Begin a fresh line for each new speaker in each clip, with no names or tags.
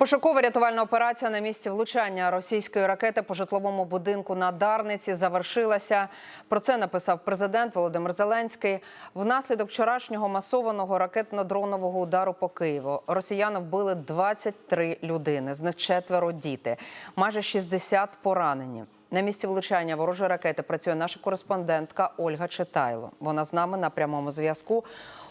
Пошукова рятувальна операція на місці влучання російської ракети по житловому будинку на Дарниці завершилася. Про це написав президент Володимир Зеленський. Внаслідок вчорашнього масованого ракетно-дронового удару по Києву росіяни вбили 23 людини, з них четверо діти, майже 60 поранені. На місці влучання ворожої ракети працює наша кореспондентка Ольга Читайло. Вона з нами на прямому зв'язку.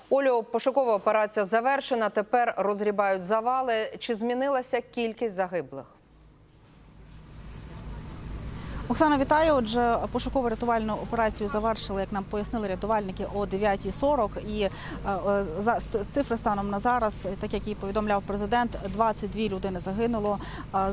Олю, пошукова операція завершена. Тепер розрібають завали. Чи змінилася кількість загиблих?
Оксана, вітаю. Отже, пошуково рятувальну операцію завершили, як нам пояснили рятувальники о 9.40. І е, е, за цифри станом на зараз, так як і повідомляв президент, 22 людини загинуло.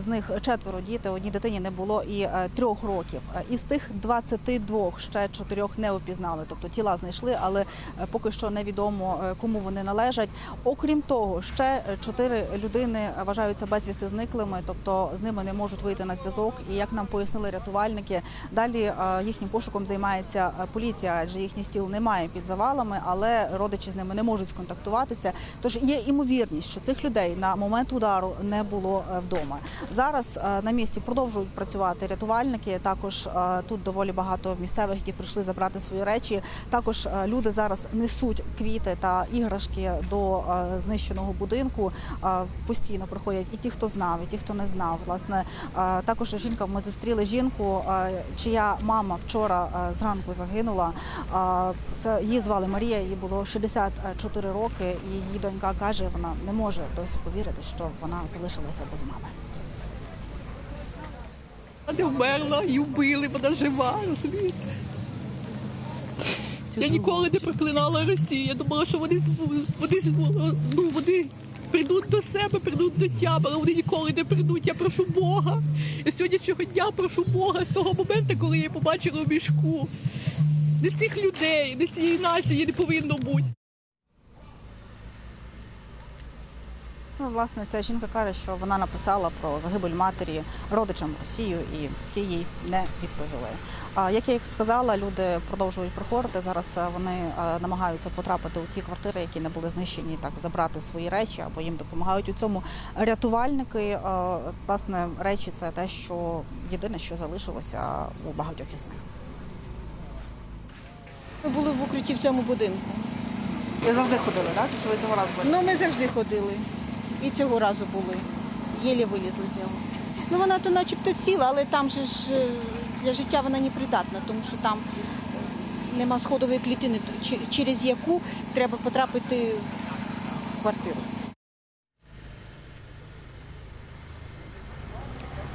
З них четверо діти. Одній дитині не було і е, трьох років. Із тих 22 ще чотирьох не впізнали, тобто тіла знайшли, але поки що невідомо кому вони належать. Окрім того, ще чотири людини вважаються безвісти зниклими, тобто з ними не можуть вийти на зв'язок. І як нам пояснили рятувальники, далі е, їхнім пошуком займається е, поліція, адже їхніх тіл немає під завалами, але родичі з ними не можуть сконтактуватися. Тож є імовірність, що цих людей на момент удару не було е, вдома. Зараз на місці продовжують працювати рятувальники. Також тут доволі багато місцевих, які прийшли забрати свої речі. Також люди зараз несуть квіти та іграшки до знищеного будинку. Постійно приходять і ті, хто знав, і ті, хто не знав. Власне, також жінка. Ми зустріли жінку, е, чия мама вчора е, зранку загинула. Це її звали Марія. Їй було 64 роки, і її донька каже, вона не може досі повірити, що вона залишилася без мами.
Вона не вмерла, її вбили, вона жива, розумієте? Я ніколи не проклинала Росію. Я думала, що вони, з- вони, ну, вони прийдуть до себе, прийдуть до тями, але вони ніколи не прийдуть. Я прошу Бога. Я сьогоднішнього дня прошу Бога з того моменту, коли я побачила в мішку. Не цих людей, не цієї нації не повинно бути.
Ну, власне, ця жінка каже, що вона написала про загибель матері родичам Росію, і ті їй не відповіли. А як я їх сказала, люди продовжують приходити. Зараз е, вони е, намагаються потрапити у ті квартири, які не були знищені, так забрати свої речі або їм допомагають у цьому рятувальники. Е, Власне, речі це те, що єдине, що залишилося у багатьох із них.
Ми були в укритті в цьому будинку.
Ви завжди ходили, так? Чи ви цього разу
Ну, ми завжди ходили. І цього разу були. Єлі вилізли з нього. Ну, вона то начебто ціла, але там же ж е, для життя вона не придатна, тому що там е, нема сходової клітини, через яку треба потрапити в квартиру.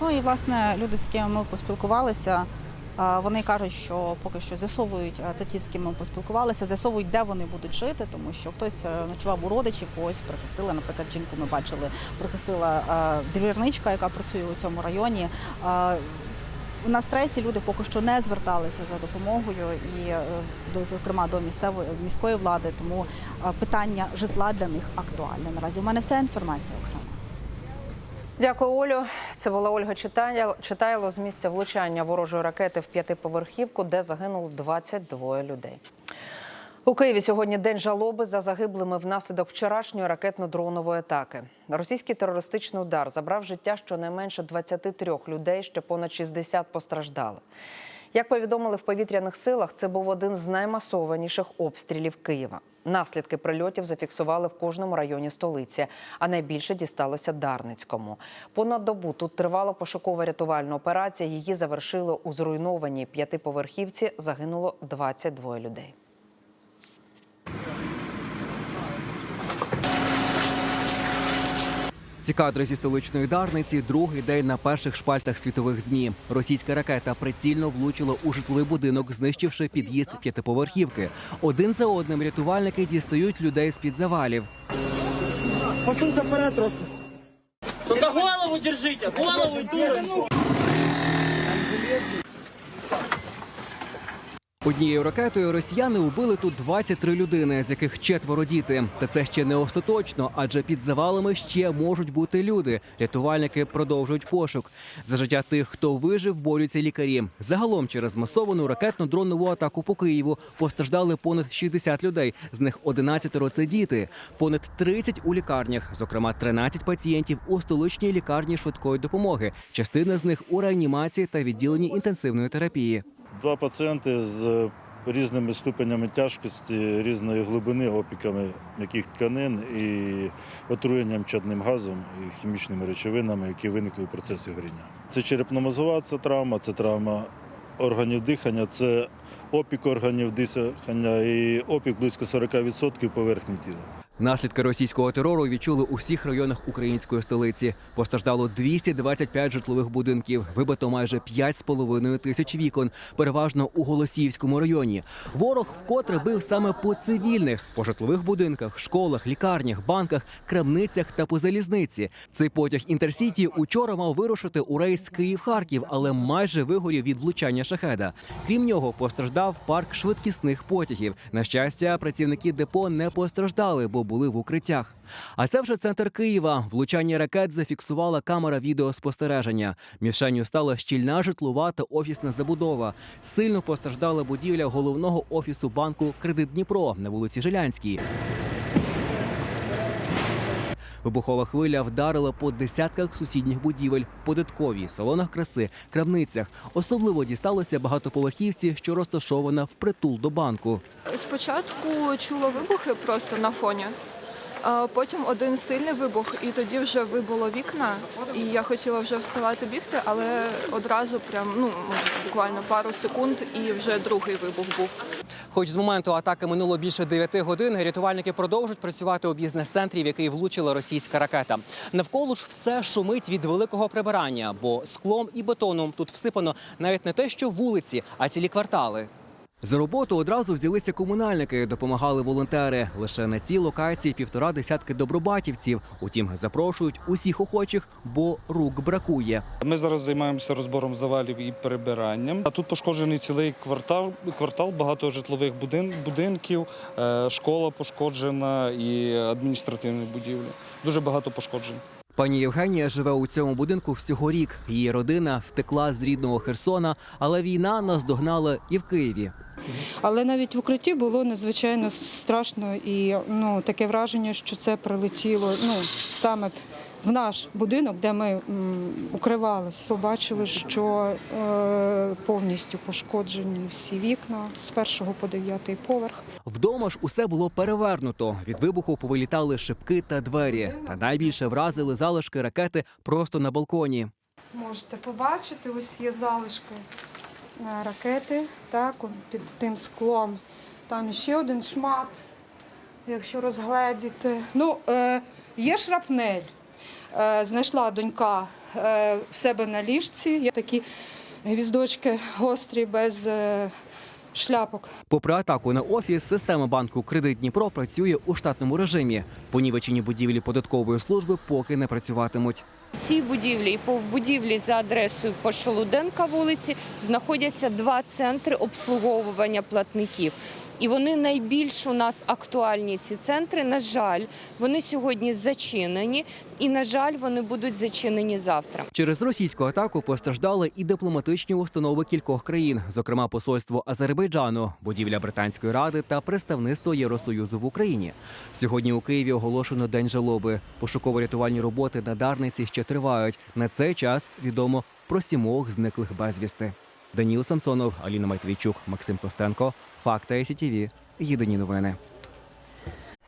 Ну і власне люди, з якими ми поспілкувалися, вони кажуть, що поки що з'ясовують це ті, з ким ми поспілкувалися, з'ясовують, де вони будуть жити, тому що хтось е, ночував у родичів, когось прихистили. Наприклад, жінку ми бачили, прихистила е, двірничка, яка працює у цьому районі. На стресі люди поки що не зверталися за допомогою, і е, зокрема до місцевої міської влади. Тому питання житла для них актуальне. Наразі у мене вся інформація, Оксана.
Дякую, Олю. Це була Ольга Читайло, з місця влучання ворожої ракети в п'ятиповерхівку, де загинуло 22 людей. У Києві сьогодні день жалоби за загиблими внаслідок вчорашньої ракетно-дронової атаки. Російський терористичний удар забрав життя щонайменше 23 людей, ще понад 60 постраждали. Як повідомили в повітряних силах, це був один з наймасованіших обстрілів Києва. Наслідки прильотів зафіксували в кожному районі столиці, а найбільше дісталося Дарницькому. Понад добу тут тривала пошукова рятувальна операція. Її завершили у зруйнованій п'ятиповерхівці. Загинуло 22 людей.
Ці кадри зі столичної Дарниці другий день на перших шпальтах світових змі. Російська ракета прицільно влучила у житловий будинок, знищивши під'їзд п'ятиповерхівки. Один за одним рятувальники дістають людей з під завалів.
Только голову держите, голову и
Однією ракетою росіяни убили тут 23 людини, з яких четверо діти. Та це ще не остаточно, адже під завалами ще можуть бути люди. Рятувальники продовжують пошук. За життя тих, хто вижив, борються лікарі. Загалом через масовану ракетно-дронову атаку по Києву постраждали понад 60 людей. З них 11 – це діти. Понад 30 у лікарнях, зокрема 13 пацієнтів у столичній лікарні швидкої допомоги. Частина з них у реанімації та відділенні інтенсивної терапії.
Два пацієнти з різними ступенями тяжкості, різної глибини, опіками м'яких тканин і отруєнням чадним газом і хімічними речовинами, які виникли в процесі горіння. Це черепно-мозова це травма, це травма органів дихання, це опік органів дихання і опік близько 40% поверхні тіла.
Наслідки російського терору відчули у всіх районах української столиці. Постраждало 225 житлових будинків, вибито майже 5,5 тисяч вікон, переважно у Голосіївському районі. Ворог вкотре бив саме по цивільних, по житлових будинках, школах, лікарнях, банках, крамницях та по залізниці. Цей потяг інтерсіті учора мав вирушити у рейс Київ-Харків, але майже вигорів від влучання шахеда. Крім нього, постраждав парк швидкісних потягів. На щастя, працівники депо не постраждали, бо були в укриттях. А це вже центр Києва. Влучання ракет зафіксувала камера відеоспостереження. Мішенню стала щільна житлова та офісна забудова. Сильно постраждала будівля головного офісу банку Кредит Дніпро на вулиці Жилянській. Вибухова хвиля вдарила по десятках сусідніх будівель, податковій, салонах краси, крамницях. Особливо дісталося багатоповерхівці, що розташована впритул до банку.
Спочатку чула вибухи просто на фоні. а Потім один сильний вибух, і тоді вже вибуло вікна. І я хотіла вже вставати бігти, але одразу прям ну буквально пару секунд, і вже другий вибух був.
Хоч з моменту атаки минуло більше 9 годин, рятувальники продовжують працювати у бізнес-центрі, в який влучила російська ракета. Навколо ж все шумить від великого прибирання, бо склом і бетоном тут всипано навіть не те, що вулиці, а цілі квартали. За роботу одразу взялися комунальники, допомагали волонтери. Лише на цій локації півтора десятки добробатівців. Утім, запрошують усіх охочих, бо рук бракує.
Ми зараз займаємося розбором завалів і прибиранням. А тут пошкоджений цілий квартал, квартал багато житлових будин, будинків, е, школа пошкоджена і адміністративні будівлі. Дуже багато пошкоджень.
Пані Євгенія живе у цьому будинку всього рік. Її родина втекла з рідного Херсона, але війна наздогнала і в Києві.
Але навіть в укритті було надзвичайно страшно і ну таке враження, що це прилетіло ну саме в наш будинок, де ми укривалися. Побачили, що е, повністю пошкоджені всі вікна з першого по дев'ятий поверх.
Вдома ж усе було перевернуто. Від вибуху повилітали шибки та двері. Та найбільше вразили залишки ракети просто на балконі.
Можете побачити, ось є залишки ракети, так, під тим склом. Там ще один шмат, якщо розгледіти. Ну, е, є шрапнель. Е, знайшла донька е, в себе на ліжці. Є такі гвіздочки гострі без е, шляпок.
Попри атаку на офіс, система банку Кредит Дніпро працює у штатному режимі. Понівечені будівлі податкової служби поки не працюватимуть.
В цій будівлі і по будівлі за адресою по Шолуденка вулиці знаходяться два центри обслуговування платників. І вони найбільш у нас актуальні ці центри. На жаль, вони сьогодні зачинені, і на жаль, вони будуть зачинені завтра.
Через російську атаку постраждали і дипломатичні установи кількох країн, зокрема посольство Азербайджану, будівля Британської ради та представництво Євросоюзу в Україні. Сьогодні у Києві оголошено день жалоби. Пошуково-рятувальні роботи на Дарниці ще тривають. На цей час відомо про сімох зниклих безвісти. Даніл Самсонов, Аліна Майтвійчук, Максим Костенко. Факти СІТІВІ. Єдині новини.